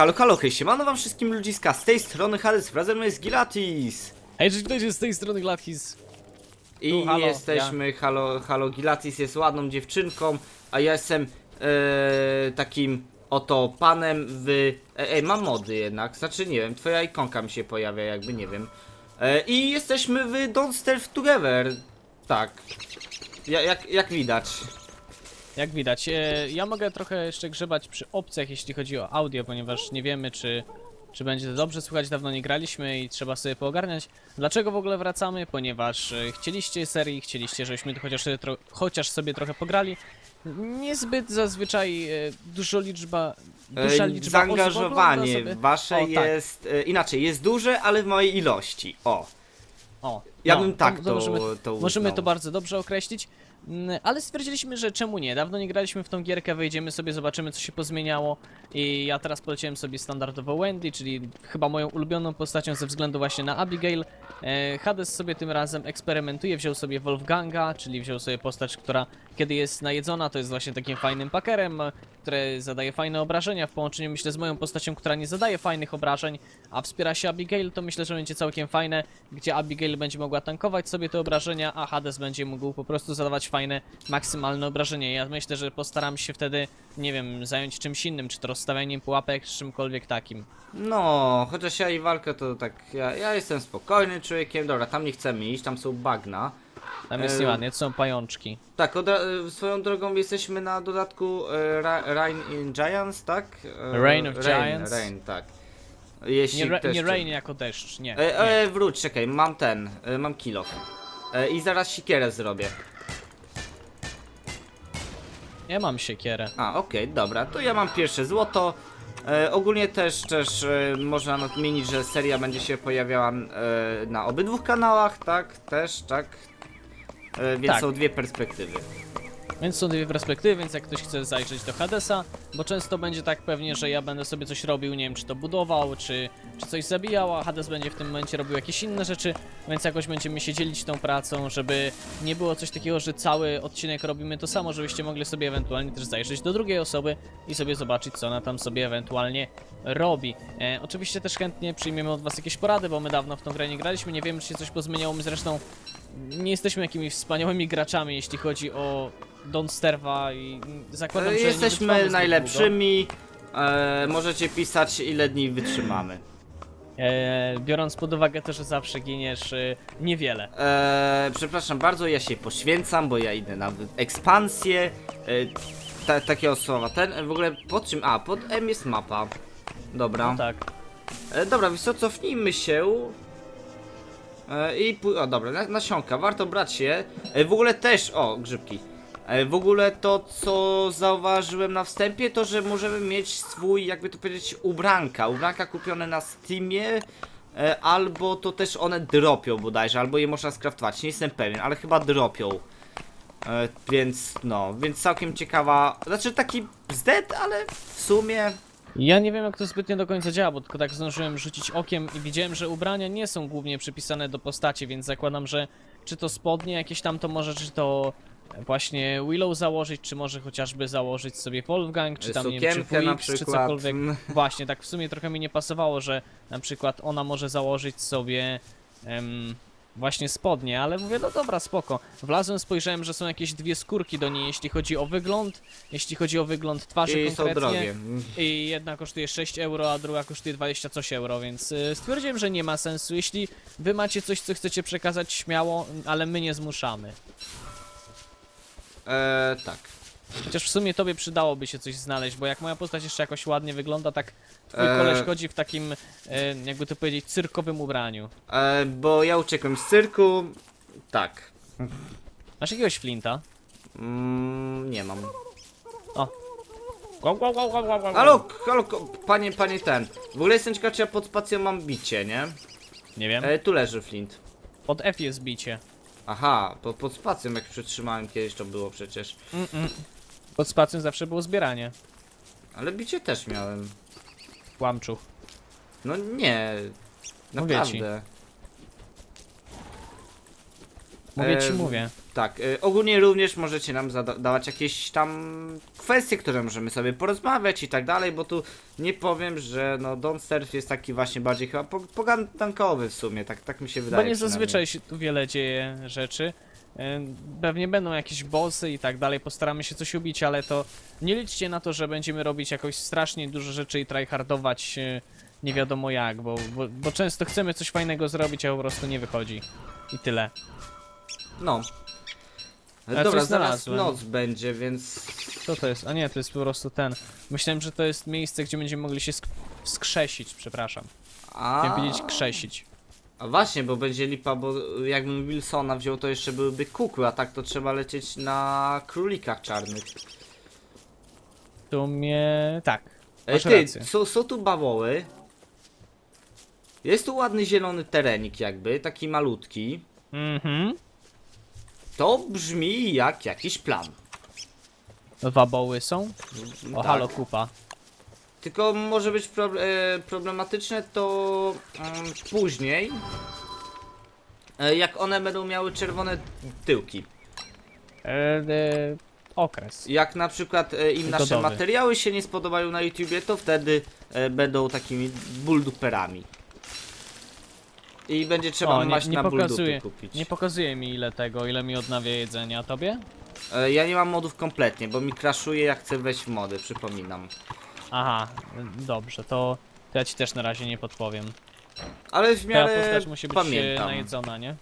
halo, halo, hej, siemano wam wszystkim ludziska, z tej strony Hades, razem jest Gilatis. Hej, cześć, witajcie z tej strony Glatkis. I Tu, halo, jesteśmy, halo, halo, Gilatis jest ładną dziewczynką, a ja jestem e, takim oto panem w... E, ej, mam mody jednak, znaczy nie wiem, twoja ikonka mi się pojawia jakby, nie wiem. E, I jesteśmy w Don't Starve Together, tak. Ja, jak, jak widać. Jak widać, e, ja mogę trochę jeszcze grzebać przy opcjach, jeśli chodzi o audio, ponieważ nie wiemy, czy, czy będzie to dobrze słychać, dawno nie graliśmy i trzeba sobie poogarniać. Dlaczego w ogóle wracamy? Ponieważ e, chcieliście serii, chcieliście, żebyśmy tu chociaż, chociaż sobie trochę pograli. Niezbyt zazwyczaj e, dużo liczba, duża liczba osób Zaangażowanie sobie. wasze O, tak. jest, inaczej, jest duże, ale w mojej ilości, o. O, Ja no, bym tak to, możemy, to możemy to bardzo dobrze określić, ale stwierdziliśmy, że czemu nie? Dawno nie graliśmy w tą gierkę, wejdziemy sobie, zobaczymy co się pozmieniało i ja teraz poleciłem sobie standardowo Wendy, czyli chyba moją ulubioną postacią ze względu właśnie na Abigail. E, Hades sobie tym razem eksperymentuje, wziął sobie Wolfganga, czyli wziął sobie postać, która kiedy jest najedzona to jest właśnie takim fajnym pakerem, które zadaje fajne obrażenia w połączeniu myślę z moją postacią, która nie zadaje fajnych obrażeń, a wspiera się Abigail, to myślę, że będzie całkiem fajne, gdzie Abigail będzie mogła tankować sobie te obrażenia, a Hades będzie mógł po prostu zadawać fajne, maksymalne obrażenia. Ja myślę, że postaram się wtedy, nie wiem, zająć czymś innym, czy to rozstawianiem pułapek, czy czymkolwiek takim. No, chociaż ja i walkę to tak, ja, ja jestem spokojnym człowiekiem, dobra, tam nie chcemy iść, tam są bagna. Tam jest E, nieładnie, to są pajączki. Tak, e, swoją drogą jesteśmy na dodatku e, Ra, Rain in Giants, tak? E, Reign of Giants? Rain, tak. Jeśli Nie, ra- nie rain jako deszcz, nie. E, nie. e, wróć, czekaj, mam ten, e, mam kilo. E, I zaraz sikierę zrobię. Ja mam siekierę. A, okej, dobra, to ja mam pierwsze złoto. E, ogólnie też, też e, można nadmienić, że seria będzie się pojawiała e, na obydwu kanałach, tak? Też, tak? E, więc Tak. są dwie perspektywy. Więc są dwie perspektywy, więc jak ktoś chce zajrzeć do Hadesa, bo często będzie tak pewnie, że ja będę sobie coś robił, nie wiem, czy to budował, czy, czy coś zabijał, a Hades będzie w tym momencie robił jakieś inne rzeczy, więc jakoś będziemy się dzielić tą pracą, żeby nie było coś takiego, że cały odcinek robimy to samo, żebyście mogli sobie ewentualnie też zajrzeć do drugiej osoby i sobie zobaczyć, co ona tam sobie ewentualnie robi. E, oczywiście też chętnie przyjmiemy od was jakieś porady, bo my dawno w tą grę nie graliśmy, nie wiemy, czy się coś pozmieniało, my zresztą nie jesteśmy jakimiś wspaniałymi graczami, jeśli chodzi o Don't Sterva i zakładam, że nie wytrwamy jesteśmy zbyt najlepszymi. E, możecie pisać, ile dni wytrzymamy. długo. E, biorąc pod uwagę to, że zawsze giniesz e, niewiele. E, przepraszam bardzo, ja się poświęcam, bo ja idę na ekspansję. E, ta, takiego słowa. Ten e, w ogóle pod czym? A, pod M jest mapa. Dobra. No tak. E, dobra, wiesz co, cofnijmy się. E, I o dobra, na- nasionka, warto brać je. E, w ogóle też, o, grzybki. E, w ogóle to, co zauważyłem na wstępie, to, że możemy mieć swój, jakby to powiedzieć, ubranka. Ubranka kupione na Steamie. Albo to też one dropią bodajże, albo je można skraftować, nie jestem pewien, ale chyba dropią. Więc no, więc całkiem ciekawa, znaczy taki bzdet, ale w sumie Ja nie wiem jak to zbytnio do końca działa, bo tylko tak zdążyłem rzucić okiem i widziałem, że ubrania nie są głównie przypisane do postaci, więc zakładam, że czy to spodnie jakieś tam to może, czy to właśnie Willow założyć, czy może chociażby założyć sobie Wolfgang, czy tam nie wiem, czy WX, czy cokolwiek. Właśnie, tak w sumie trochę mi nie pasowało, że na przykład ona może założyć sobie em, właśnie spodnie, ale mówię, no dobra, spoko. Wlazłem, spojrzałem, że są jakieś dwie skórki do niej, jeśli chodzi o wygląd, jeśli chodzi o wygląd twarzy i są konkretnie. drogie. I jedna kosztuje 6 euro, a druga kosztuje 20 coś euro, więc y, stwierdziłem, że nie ma sensu. Jeśli wy macie coś, co chcecie przekazać, śmiało, ale my nie zmuszamy. Eee, tak. Chociaż w sumie tobie przydałoby się coś znaleźć, bo jak moja postać jeszcze jakoś ładnie wygląda, tak twój Eee. koleś chodzi w takim, e, jakby to powiedzieć, cyrkowym ubraniu. Eee, bo ja uciekłem z cyrku. Tak. Masz jakiegoś flinta? Mm, nie mam. Go, go, go. Halo, halo, ko- panie, panie ten. W ogóle jestem ciekaw, czy ja pod spacją mam bicie, nie? Nie wiem. Eee, tu leży flint. Pod F jest bicie. Aha, pod, pod spacją, jak przytrzymałem kiedyś to było przecież. Mm-mm. Pod spacją zawsze było zbieranie. Ale bicie też miałem. Kłamczuch. No nie. Mówię ci. Naprawdę. Mówię ci, mówię. Tak, y, ogólnie również możecie nam zadawać jakieś tam kwestie, które możemy sobie porozmawiać i tak dalej, bo tu nie powiem, że no Don't Surf jest taki właśnie bardziej chyba po- pogadankowy w sumie, tak, tak mi się wydaje. Bo nie przynajmniej. zazwyczaj się tu wiele dzieje rzeczy. E, Pewnie będą jakieś bossy i tak dalej, postaramy się coś ubić, ale to nie liczcie na to, że będziemy robić jakoś strasznie dużo rzeczy i tryhardować e, nie wiadomo jak, bo, bo, bo często chcemy coś fajnego zrobić, a po prostu nie wychodzi. I tyle. No. Ale Dobra, zaraz noc będzie, więc Co to jest? A nie, to jest po prostu ten. Myślałem, że to jest miejsce, gdzie będziemy mogli się sk skrzesić, przepraszam. A, Chciałem powiedzieć krzesić. A właśnie, bo będzie lipa, bo jakbym Wilsona wziął, to jeszcze byłyby kukły, a tak to trzeba lecieć na królikach czarnych. W sumie... tak. Ej, Masz ty, rację. są, są tu bawoły. Jest tu ładny zielony terenik jakby, taki malutki. Mhm. To brzmi jak jakiś plan. Dwa boły są? O, Tak. halo, kupa. Tylko może być proble- e, problematyczne to mm, później, e, jak one będą miały czerwone tyłki. E, e, okres. Jak na przykład e, im nasze materiały się nie spodobają na YouTubie, to wtedy e, będą takimi bullduperami. I będzie trzeba O, maść na bulldupy pokazuje, kupić. nie pokazuje mi ile tego, ile mi odnawia jedzenia, a tobie? E, ja nie mam modów kompletnie, bo mi crashuje jak chcę wejść w mody, przypominam. Aha, e, dobrze, to, to ja ci też na razie nie podpowiem. Ale w Twoja miarę postać musi być e, pamiętam. najedzona, nie?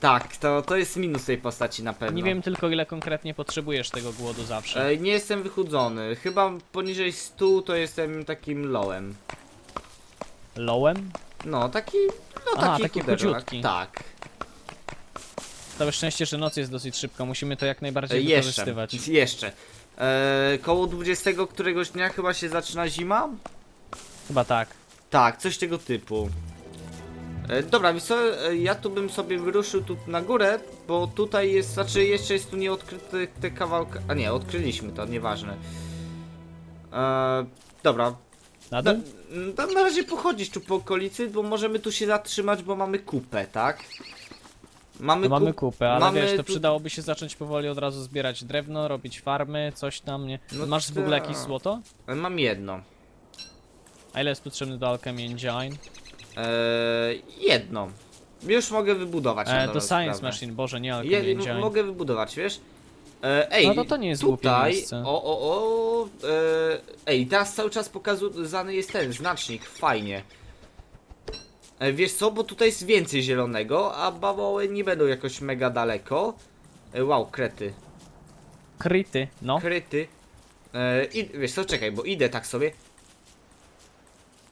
Tak, to, to jest minus tej postaci na pewno. Nie wiem tylko ile konkretnie potrzebujesz tego głodu zawsze. E, nie jestem wychudzony. Chyba poniżej 100 to jestem takim lowem. Lołem? No, taki. No, Aha, taki, taki chudziutki. Tak. Całe szczęście, że noc jest dosyć szybko, musimy to jak E, najbardziej jeszcze. wykorzystywać. Jeszcze. E, koło 20 któregoś dnia chyba się zaczyna zima? Chyba tak. Tak, coś tego typu. E, dobra, co, e, ja tu bym sobie wyruszył tu na górę, bo tutaj jest, znaczy jeszcze jest tu nieodkryte te kawałka, a nie, odkryliśmy to, nieważne. E, dobra, Na na, dół? na, na razie pochodzisz tu po okolicy, bo możemy tu się zatrzymać, bo mamy kupę, tak? Mamy, No mamy kup- kupę, ale mamy wiesz, to tu- przydałoby się zacząć powoli od razu zbierać drewno, robić farmy, coś tam, nie? No Masz w ogóle tak. jakieś złoto? e, Mam jedno. A ile jest potrzebne do Alchemy Engine? E, jedno. Już mogę wybudować. na E, dobrą to Science sprawę. Machine, boże, nie Alchemy Je, Engine. mogę wybudować, wiesz? E, ej, No to to nie jest głupie tutaj, miejsce. o, o, o, e, ej, teraz cały czas pokazany jest ten znacznik, fajnie. E, wiesz co, bo tutaj jest więcej zielonego, a bawoły nie będą jakoś mega daleko. E, wow, krety, Kryty, no. kryty. E, i, wiesz co, czekaj, bo idę tak sobie.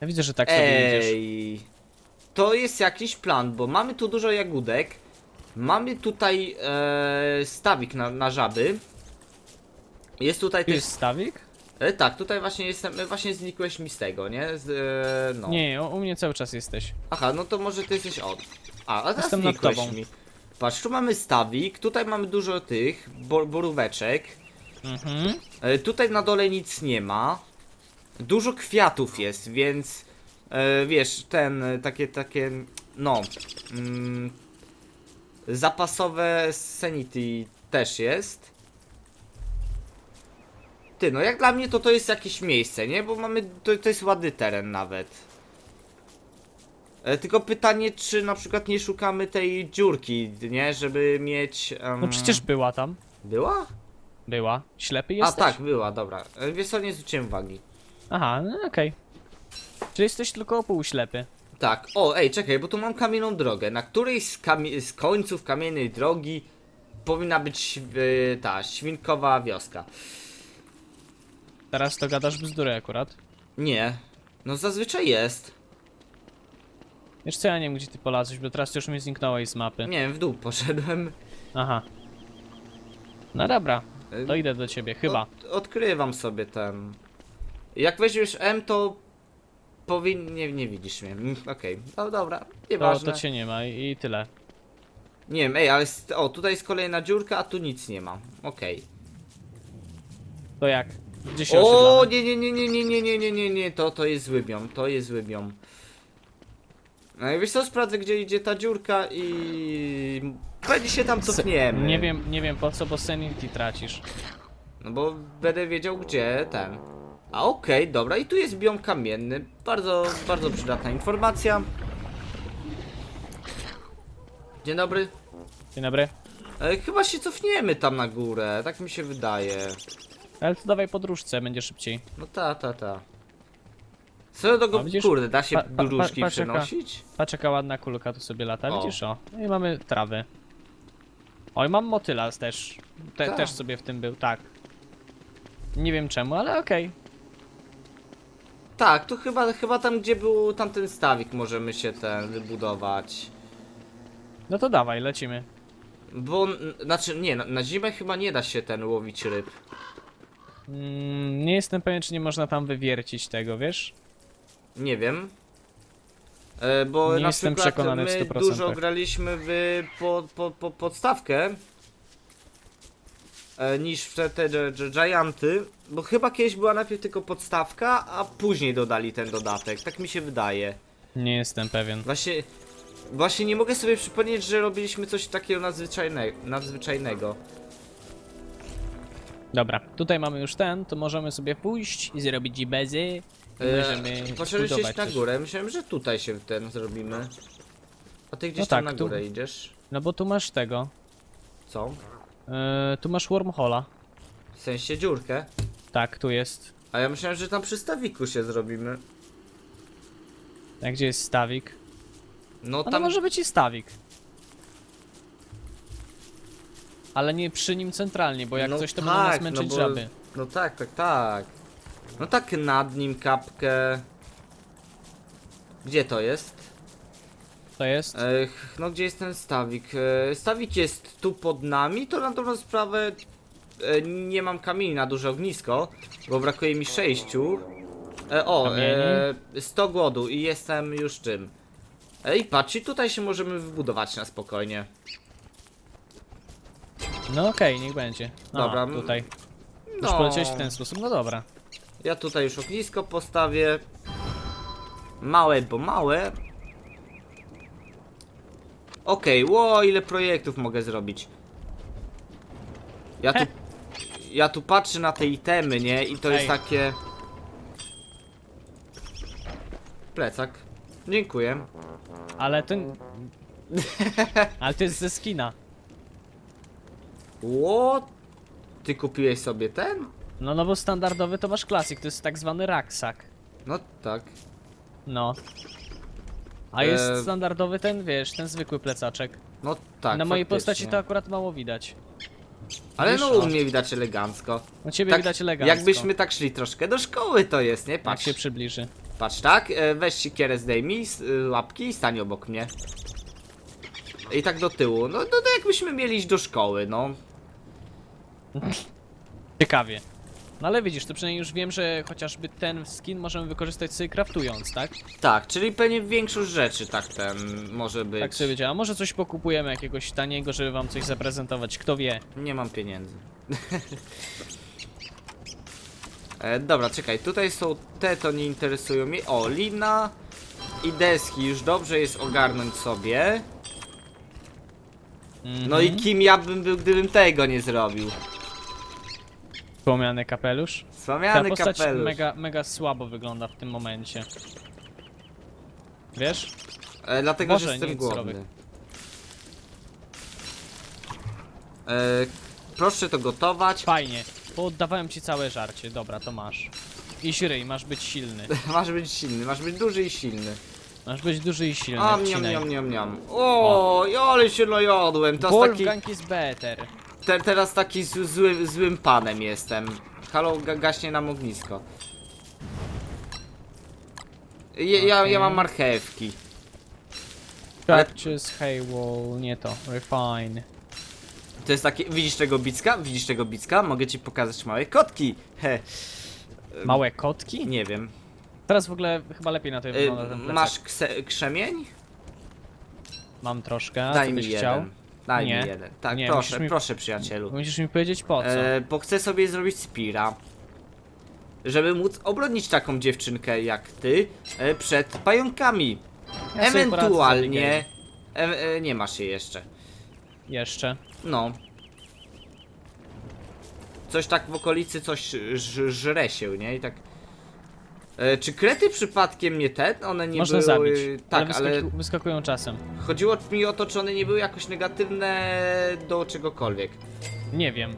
Ja widzę, że tak sobie idziesz. Ej, to jest jakiś plan, bo mamy tu dużo jagódek. Mamy tutaj e, stawik na, na żaby. Jest tutaj Tu też. jest stawik? E, tak, tutaj właśnie jestem. e, Właśnie znikłeś mi z tego, nie? Z, e, no. Nie, u u mnie cały czas jesteś. Aha, no to może ty jesteś od. A, a teraz Jestem nad znikłeś tobą. mi. Patrz, tu mamy stawik, tutaj mamy dużo tych bo, boróweczek. Mhm. E, tutaj na dole nic nie ma. Dużo kwiatów jest, więc e, wiesz, ten, e, takie, takie, no, mm, zapasowe sanity też jest. Ty, no jak dla mnie to to jest jakieś miejsce, nie? Bo mamy, to, to jest ładny teren nawet. E, tylko pytanie, czy na przykład nie szukamy tej dziurki, nie? Żeby mieć... em, No przecież była tam. Była? Była. Ślepy A jesteś? tak, była, dobra. E, Wiesz co, nie zwróciłem uwagi. Aha, no okej. Czyli jesteś tylko pół ślepy. Tak, o, ej, czekaj, bo tu mam kamienną drogę. Na której z, kamie- z końców kamiennej drogi powinna być e, ta świnkowa wioska. Teraz to gadasz bzdury akurat. Nie, no zazwyczaj jest. Wiesz co, ja nie wiem gdzie ty polazłeś, bo teraz już mi zniknąłeś z mapy. Nie wiem, w dół poszedłem. Aha. No dobra, to idę do ciebie, chyba. Od, odkrywam sobie ten. Jak weźmiesz M, to powin... Nie, nie widzisz mnie. Mm, Okej, no dobra, To, nieważne. to cię nie ma i, i tyle. Nie wiem, ej, ale... O, tutaj jest kolejna dziurka, a tu nic nie ma. Okej. To jak? Gdzie się O, osiedlamy? nie, nie, nie, nie, nie, nie, nie, nie, nie, nie, to, to jest zły biom, to jest zły biom. No i wiesz co, sprawdzę gdzie idzie ta dziurka i... Pewnie się tam cofniemy. Nie wiem, nie wiem po co, bo sanity tracisz. No bo będę wiedział gdzie ten. A okej, dobra, i tu jest biom kamienny. Bardzo, bardzo przydatna informacja. Dzień dobry. Dzień dobry. E, chyba się cofniemy tam na górę, tak mi się wydaje. Ale to dawaj podróżce, będzie szybciej. No ta, ta, ta. Co do go, A widzisz? kurde, da się Pa- pa- pa- gruszki patrz jaka- przenosić? Patrz jaka ładna kulka tu sobie lata, O. widzisz o? No i mamy trawy. Oj, mam motyla też. Te, Tak. też sobie w tym był, tak. Nie wiem czemu, ale okej. Tak, tu chyba, chyba tam gdzie był tamten stawik możemy się ten wybudować. No to dawaj, lecimy. Bo, n- znaczy nie, na, na zimę chyba nie da się ten łowić ryb. Mm, nie jestem pewien, czy nie można tam wywiercić tego, wiesz? Nie wiem. E, bo Nie na jestem przykład przekonany w my 100%. dużo graliśmy w po, po, po, podstawkę e, niż w te, te gi- Gianty, bo chyba kiedyś była najpierw tylko podstawka, a później dodali ten dodatek, tak mi się wydaje. Nie jestem pewien. Właśnie, właśnie nie mogę sobie przypomnieć, że robiliśmy coś takiego nadzwyczajne, nadzwyczajnego. Dobra, tutaj mamy już ten, to możemy sobie pójść i zrobić bezy. I możemy E, Poszedłeś zbudować iść na coś. górę, myślałem, że tutaj się ten zrobimy. A ty gdzieś No tam tak, na tu- górę idziesz? No bo tu masz tego. Co? Yy, tu masz wormhola. W sensie dziurkę? Tak, tu jest. A ja myślałem, że tam przy stawiku się zrobimy. A gdzie jest stawik? No No tam... to może być i stawik. Ale nie przy nim centralnie, bo jak no coś to będą nas tak, męczyć bo- żaby. No tak, tak, tak. No tak nad nim kapkę. Gdzie to jest? To jest? Ech, no gdzie jest ten stawik? E, stawik jest tu pod nami, to na dobrą sprawę e, nie mam kamieni na duże ognisko, bo brakuje mi sześciu. E, o, e, 100 głodu i jestem już czym. Ej, patrz, i tutaj się możemy wybudować na spokojnie. No okej, niech będzie. A, Dobra, tutaj. Już No, poleciałeś w ten sposób, no dobra. ja tutaj już ognisko postawię. Małe, bo małe. Okej, ło, ile projektów mogę zrobić. Ja tu, ja tu patrzę na te itemy, nie? I to jest Ej. takie... Plecak. Dziękuję. Ale ten... Ale to jest ze skina. Ło? Ty kupiłeś sobie ten? No no bo standardowy to masz klasyk, to jest tak zwany raksak. No tak. No. A jest E, standardowy ten, wiesz, ten zwykły plecaczek. No tak. Na mojej faktycznie. postaci to akurat mało widać. Ale no o. u mnie widać elegancko. No ciebie Tak, widać elegancko. Jakbyśmy tak szli troszkę do szkoły to jest, nie? Jak Patrz, się przybliży. patrz tak, e, weź sikierę zdejmij, s- y, łapki i stań obok mnie. I tak do tyłu, no, no to jakbyśmy mieli iść do szkoły, no. Ciekawie. No ale widzisz, to przynajmniej już wiem, że chociażby ten skin możemy wykorzystać sobie craftując, tak? Tak, czyli pewnie większość rzeczy tak ten może być. Tak sobie działa. Może coś pokupujemy jakiegoś taniego, żeby wam coś zaprezentować, kto wie. Nie mam pieniędzy. e, dobra, czekaj, tutaj są te, to nie interesują mnie. O, lina i deski, już dobrze jest ogarnąć sobie. No i Mhm. kim ja bym był, gdybym tego nie zrobił? Wspomniany kapelusz. Ta Wspomniany postać kapelusz. mega, mega słabo wygląda w tym momencie. Wiesz? E, dlatego, że jestem nic głodny. zdrowych. E, proszę to gotować. Fajnie. Bo oddawałem ci całe żarcie. Dobra, to masz. I źryj, masz być silny. masz być silny, masz być duży i silny. Masz być duży i silny. A, miam, wcinaj. miam, miam, miam. O, ale się najadłem. To jest taki, Wolfgang is better. Te, teraz taki z, zły, złym panem jestem. Halo, ga, gaśnie nam ognisko. Je, ja, ja mam marchewki. Purchase Haywall, nie to. Refine. To jest takie, widzisz tego bicka? Widzisz tego bicka? Mogę ci pokazać małe kotki. He, Małe kotki? nie wiem. Teraz w ogóle chyba lepiej na to Y, wygląda ten plecak. masz kse, krzemień? Mam troszkę, Daj co mi byś jeden. chciał? Daj Nie. mi jeden. Tak, Nie, proszę, musisz mi- proszę przyjacielu. Musisz mi powiedzieć po co. E, bo chcę sobie zrobić spira. Żeby móc obronić taką dziewczynkę jak ty e, przed pająkami. Ja sobie poradzę Ewentualnie... E, e, nie masz jej jeszcze. Jeszcze. No. Coś tak w okolicy coś ż, żre się, nie? I tak... E, czy krety przypadkiem nie ten? One nie Można były... zabić. Tak, ale, ale wyskaku- wyskakują czasem. chodziło mi o to, czy one nie były jakoś negatywne do czegokolwiek. Nie wiem.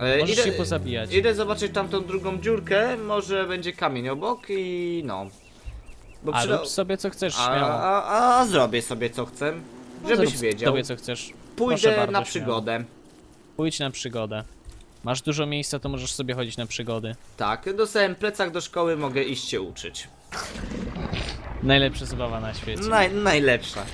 E, Możesz się pozabijać. Idę zobaczyć tamtą drugą dziurkę, może będzie kamień obok i no. Bo A przyda- rób sobie co chcesz, a, śmiało. a, a zrobię sobie co chcę, No żebyś wiedział. sobie co chcesz. Pójdę na śmiało. przygodę. Pójdź na przygodę. Masz dużo miejsca, to możesz sobie chodzić na przygody. Tak, dostałem plecak do szkoły, mogę iść się uczyć. Najlepsza zabawa na świecie. Naj, najlepsza.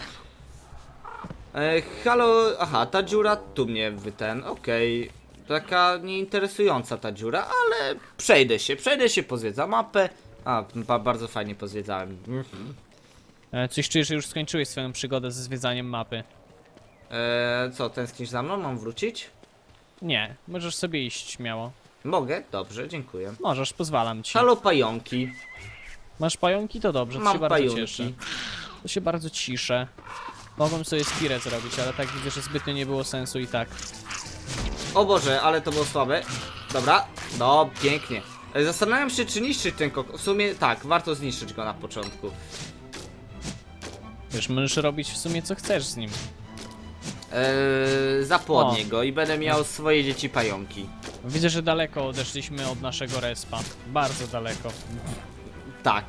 E, halo, aha, ta dziura tu mnie wyten, okej. Taka nieinteresująca ta dziura, ale przejdę się, przejdę się, pozwiedzam mapę. A, ba, bardzo fajnie pozwiedzałem. Mhm. E, Coś czujesz, że już skończyłeś swoją przygodę ze zwiedzaniem mapy. E, co, tęsknisz za mną? Mam wrócić? Nie, możesz sobie iść śmiało. Mogę? Dobrze, dziękuję. Możesz, pozwalam ci. Halo pająki. Masz pająki? To dobrze, to Mam się bardzo pająki. cieszę. To się bardzo ciszę. Mogłem sobie spirę zrobić, ale tak widzę, że zbytnio nie było sensu i tak. O Boże, ale to było słabe. Dobra, no pięknie. E, Zastanawiam się, czy niszczyć ten kok. W sumie tak, warto zniszczyć go na początku. Wiesz, możesz robić w sumie co chcesz z nim. Eee, zapłodnię O. go i będę miał swoje dzieci pająki. Widzę, że daleko odeszliśmy od naszego respa. Bardzo daleko. Tak.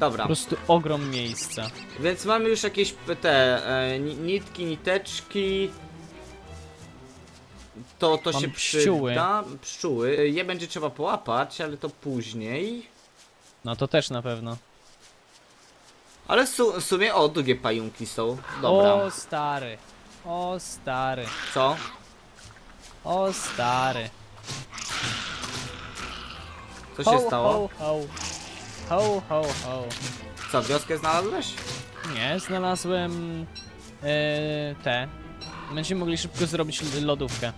Dobra. Po prostu ogrom miejsca. Więc mamy już jakieś p- te e, ni- nitki, niteczki. To, to Mam się pszczóły. przyda. Pszczóły. Je będzie trzeba połapać, ale to później. No to też na pewno. Ale w, su w sumie, o, drugie pająki są. Dobra. O stary. O stary. Co? O stary. Co się stało? Ho, ho. Ho, ho, ho. Co, wioskę znalazłeś? Nie, znalazłem e, te. Będziemy mogli szybko zrobić lodówkę.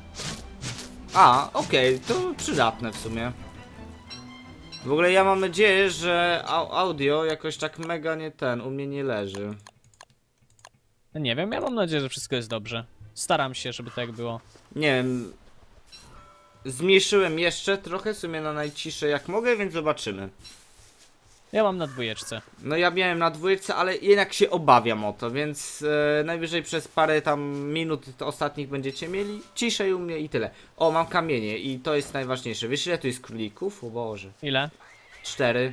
A, okej, to przydatne w sumie. W ogóle ja mam nadzieję, że au audio jakoś tak mega nie ten, u mnie nie leży. No Nie wiem, ja mam nadzieję, że wszystko jest dobrze. Staram się, żeby tak było. Nie wiem. Zmniejszyłem jeszcze trochę, w sumie na najcisze jak mogę, więc zobaczymy. Ja mam na dwójeczce. No ja miałem na dwójce, ale jednak się obawiam o to, więc e, najwyżej przez parę tam minut to ostatnich będziecie mieli ciszej u mnie i tyle. O, mam kamienie i to jest najważniejsze. Wiesz ile tu jest królików? O Boże. Ile? Cztery.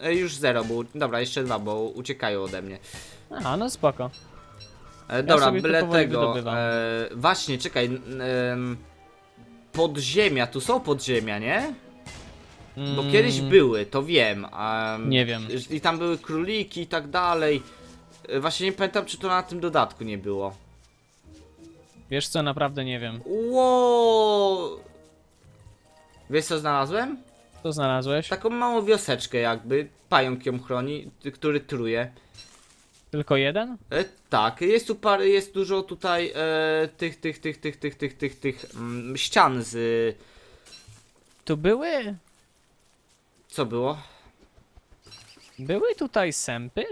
E, już zero, bo... Dobra, jeszcze dwa, bo uciekają ode mnie. A, no spoko. E, dobra, sobie to byle powoli tego. wydobywam. E, właśnie, czekaj. n- em, podziemia, tu są podziemia, nie? Bo Mm, kiedyś były, to wiem. em, Nie wiem. I tam były króliki i tak dalej. E, Właśnie nie pamiętam, czy to na tym dodatku nie było. Wiesz co, naprawdę nie wiem. Ło! Wiesz co znalazłem? Co znalazłeś? Taką małą wioseczkę jakby. Pająk ją chroni, ty- który truje. Tylko jeden? E, tak, jest tu parę, jest dużo tutaj e, tych, tych, tych, tych, tych, tych, tych, tych mm, ścian z... Tu były? Co było? Były tutaj sępy?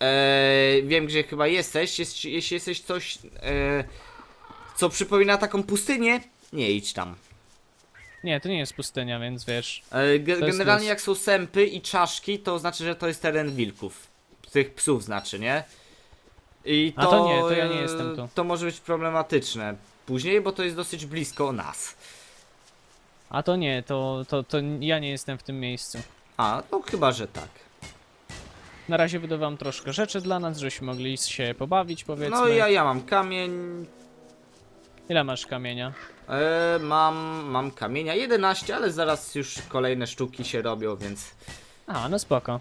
E, wiem, gdzie chyba jesteś. Jest, jeśli jesteś coś, e, co przypomina taką pustynię, nie idź tam. Nie, to nie jest pustynia, więc wiesz. E, ge- To jest generalnie los. jak są sępy i czaszki, to znaczy, że to jest teren wilków. Tych psów znaczy, nie? I A to, to nie, to ja nie jestem tu. To może być problematyczne później, bo to jest dosyć blisko nas. A to nie, to, to, to ja nie jestem w tym miejscu. A, no chyba, że tak. Na razie wydawam troszkę rzeczy dla nas, żebyśmy mogli się pobawić, powiedzmy. No ja, ja mam kamień, Ile masz kamienia? e, mam, mam kamienia 11, ale zaraz już kolejne sztuki się robią, więc... A, no spoko.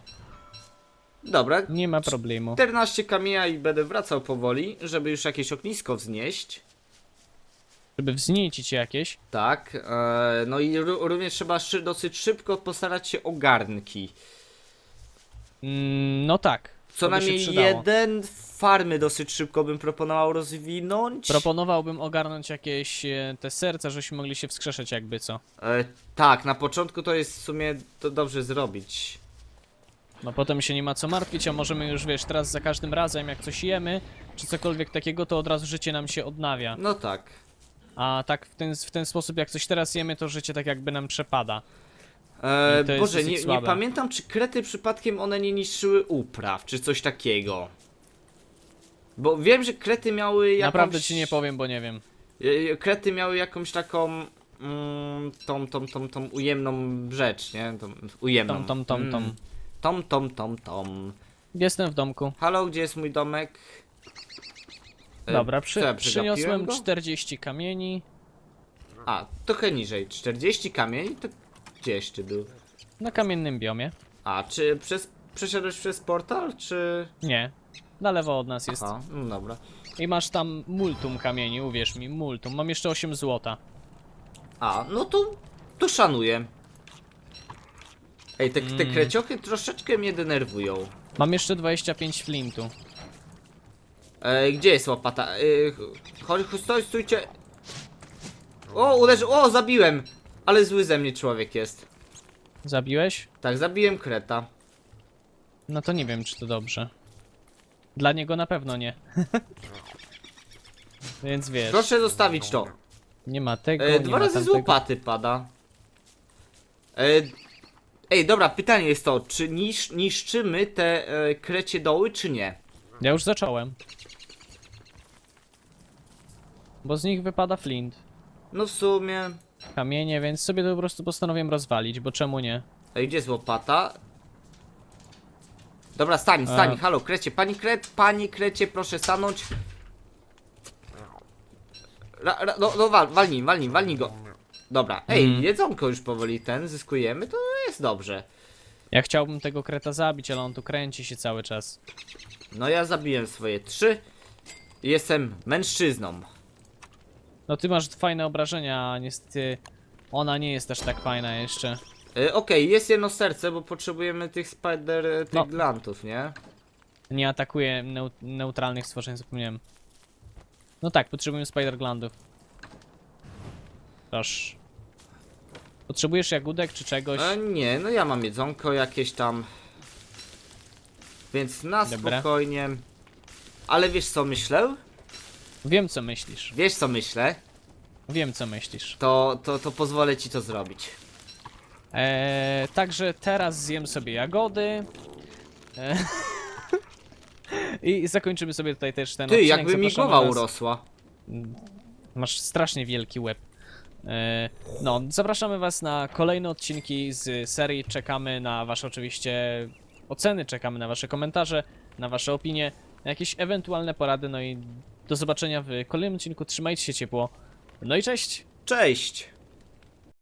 Dobra, Nie ma problemu. 14 kamienia i będę wracał powoli, żeby już jakieś ognisko wznieść. Żeby wzniecić jakieś. Tak, e, no i ró- również trzeba szy dosyć szybko postarać się o garnki. Mm, no tak. Co najmniej jeden farmy dosyć szybko bym proponował rozwinąć. Proponowałbym ogarnąć jakieś e, te serca, żebyśmy mogli się wskrzeszać jakby co. e, tak, na początku to jest w sumie to dobrze zrobić. No potem się nie ma co martwić, a możemy już, wiesz, teraz za każdym razem, jak coś jemy, czy cokolwiek takiego, to od razu życie nam się odnawia. No tak. A tak w ten, w ten sposób, jak coś teraz jemy, to życie tak jakby nam przepada. E, I to jest Boże, dosyć nie, nie słabe. pamiętam, czy krety przypadkiem one nie niszczyły upraw, czy coś takiego. Bo wiem, że krety miały jakąś... Naprawdę ci nie powiem, bo nie wiem. E, Krety miały jakąś taką... Mm, tą, tą, tą, tą ujemną rzecz, nie? Tą, ujemną. Tom, tom, tom, tom. Mm. Tom, tom, tom, tom. Jestem w domku. Halo, gdzie jest mój domek? Dobra, co przy, ja, przyniosłem go? 40 kamieni. A, trochę niżej. 40 kamieni? To gdzie jeszcze był? Na kamiennym biomie. A, czy przez, przeszedłeś przez portal, czy... Nie. Na lewo od nas jest. Aha, no dobra. I masz tam multum kamieni, uwierz mi, multum. Mam jeszcze 8 złota. A, no to, to szanuję. Ej, te, te Mm. kreciochy troszeczkę mnie denerwują. Mam jeszcze 25 flintu. E, gdzie jest łopata? E, chodź, stój, stójcie. O, uderzył, o, zabiłem. Ale zły ze mnie człowiek jest. Zabiłeś? Tak, zabiłem kreta. No to nie wiem, czy to dobrze. Dla niego na pewno nie. Więc wiesz, Proszę zostawić to. nie ma tego, E, nie dwa ma razy z tamtego. łopaty pada. E, ej, dobra, pytanie jest to, czy nisz, niszczymy te e, krecie doły, czy nie? Ja już zacząłem. Bo z nich wypada flint. No w sumie... Kamienie, więc sobie to po prostu postanowiłem rozwalić, bo czemu nie? Ej, gdzie jest łopata? Dobra, stań, stań, A. halo, krecie, pani kret, pani krecie, proszę stanąć. Ra, ra, no, no wal, walnij, walnij, walnij go. Dobra, ej, Mm. jedzonko już powoli ten, zyskujemy, to jest dobrze. Ja chciałbym tego kreta zabić, ale on tu kręci się cały czas. No ja zabiłem swoje trzy. Jestem mężczyzną. No ty masz fajne obrażenia, a niestety ona nie jest też tak fajna jeszcze. E, Okej, jest jedno serce, bo potrzebujemy tych spider, e, tych No. glantów, nie? Nie atakuje neu neutralnych stworzeń, zapomniałem. No tak, potrzebujemy spider glandów. Proszę. Potrzebujesz jagódek czy czegoś? E, nie, no ja mam jedzonko jakieś tam. Więc na Dobra. spokojnie. Ale wiesz co myślę? Wiem co myślisz. Wiesz co myślę? Wiem co myślisz. To, to, to pozwolę ci to zrobić. Eee, także teraz zjem sobie jagody. Eee, I zakończymy sobie tutaj też ten Ty, odcinek. jakby mi Zapraszamy głowa was- urosła. Masz strasznie wielki łeb. E, No, zapraszamy Was na kolejne odcinki z serii. Czekamy na Wasze oczywiście oceny, czekamy na Wasze komentarze, na Wasze opinie, na jakieś ewentualne porady. No i do zobaczenia w kolejnym odcinku. Trzymajcie się ciepło. No i cześć! Cześć!